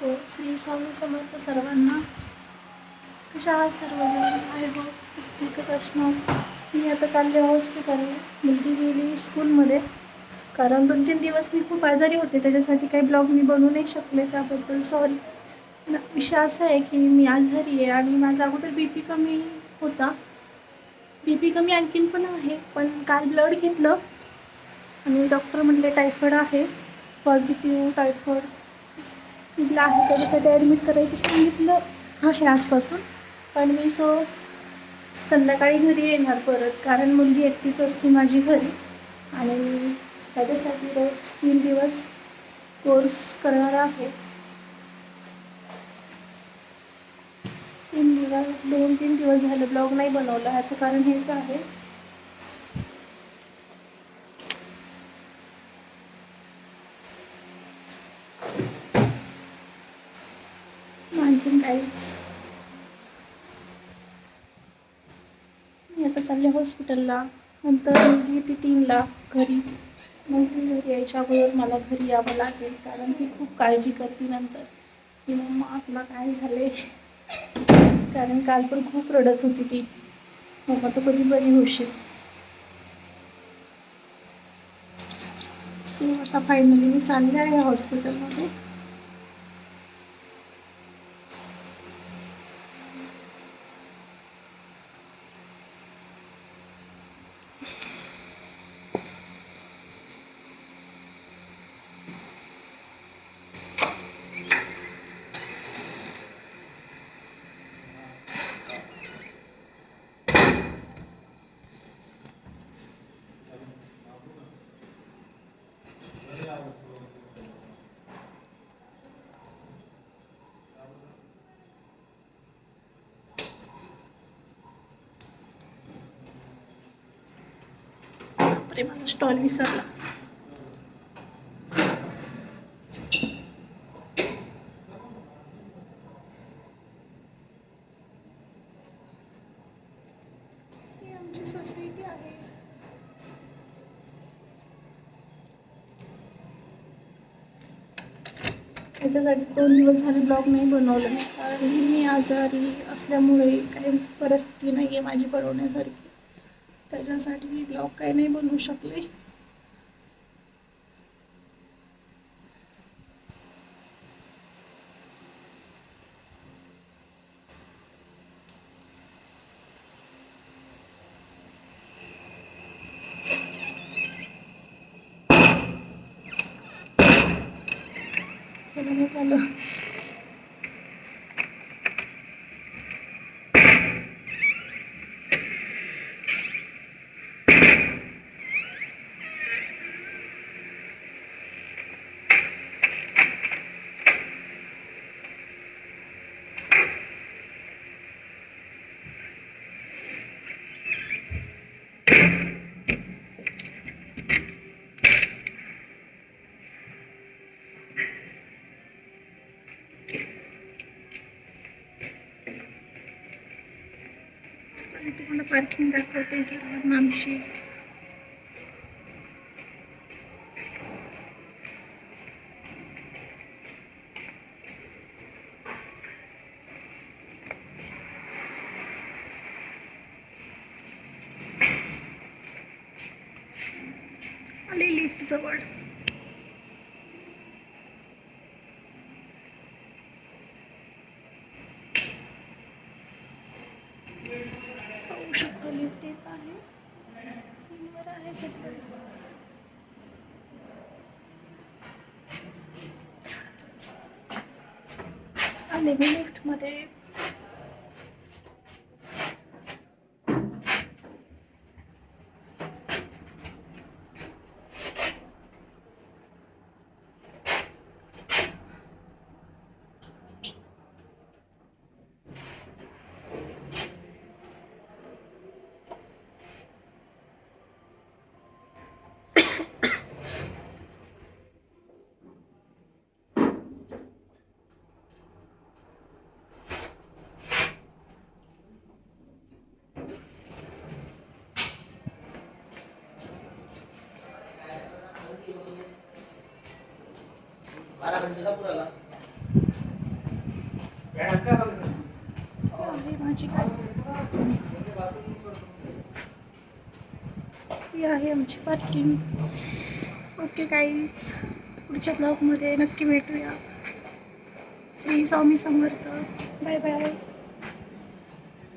So Shri Swami समर्थ सर्वांना. कशा आहात सर्वजण? आय होप ठीकच असणार मी आता चालले हॉस्पिटलला मुलगी गेली स्कूलमध्ये कारण दोन तीन दिवस मी खूप आजारी होते. त्याच्यासाठी काही ब्लॉग मी बनवू नाही शकले त्याबद्दल सॉरी विषय असा आहे की मी आजारी आहे आणि माझा अगोदर बी पी कमी होता. बी पी कमी आणखीन पण आहे पण काल ब्लड घेतलं. आणि डॉक्टर म्हणले टायफॉईड आहे. पॉझिटिव्ह टायफॉइड तिला आहे त्याच्यासाठी ॲडमिट करायचं सांगितलं आहे आजपासून. पण मी सो संध्याकाळी घरी येणार परत कारण मुलगी एकटीच असते माझी घरी. आणि त्याच्यासाठी रोज तीन दिवस कोर्स करणार आहे. तीन दिवस दोन तीन दिवस झालं ब्लॉग नाही बनवला. ह्याचं कारण हेच आहे. आणखीन मी आता चालले हॉस्पिटलला. नंतर मुलगी येते तीनला घरी. मग ती घरी यायच्या अगोदर मला घरी यावं लागेल कारण ती खूप काळजी करते नंतर. की मम्मा आपला काय झाले कारण काल पण खूप रडत होती ती. मम्मा तू कधी बरी होशील. सो आता फायनली मी चालले आहे हॉस्पिटलमध्ये. बापरे मला स्टॉल विसरला. आमची सोसायटी आहे. त्याच्यासाठी दोन दिवस झाले ब्लॉग नाही बनवलं. कारण मी आजारी असल्यामुळे काही परिस्थिती नाही आहे माझी बनवण्यासारखी. त्याच्यासाठी मी ब्लॉग काही नाही बनवू शकले. चालू. आणि तुम्हाला पार्किंग दाखवते घरावर आमची. आले लिफ्ट जवळ. पाहू शकतो लिफ्ट आहे. तीनवर आहे सध्या आले मी लिफ्टमध्ये ही आहे आमची पार्किंग ओके काहीच पुढच्या ब्लॉगमध्ये नक्की भेटूया. श्री स्वामी समर्थ. Bye bye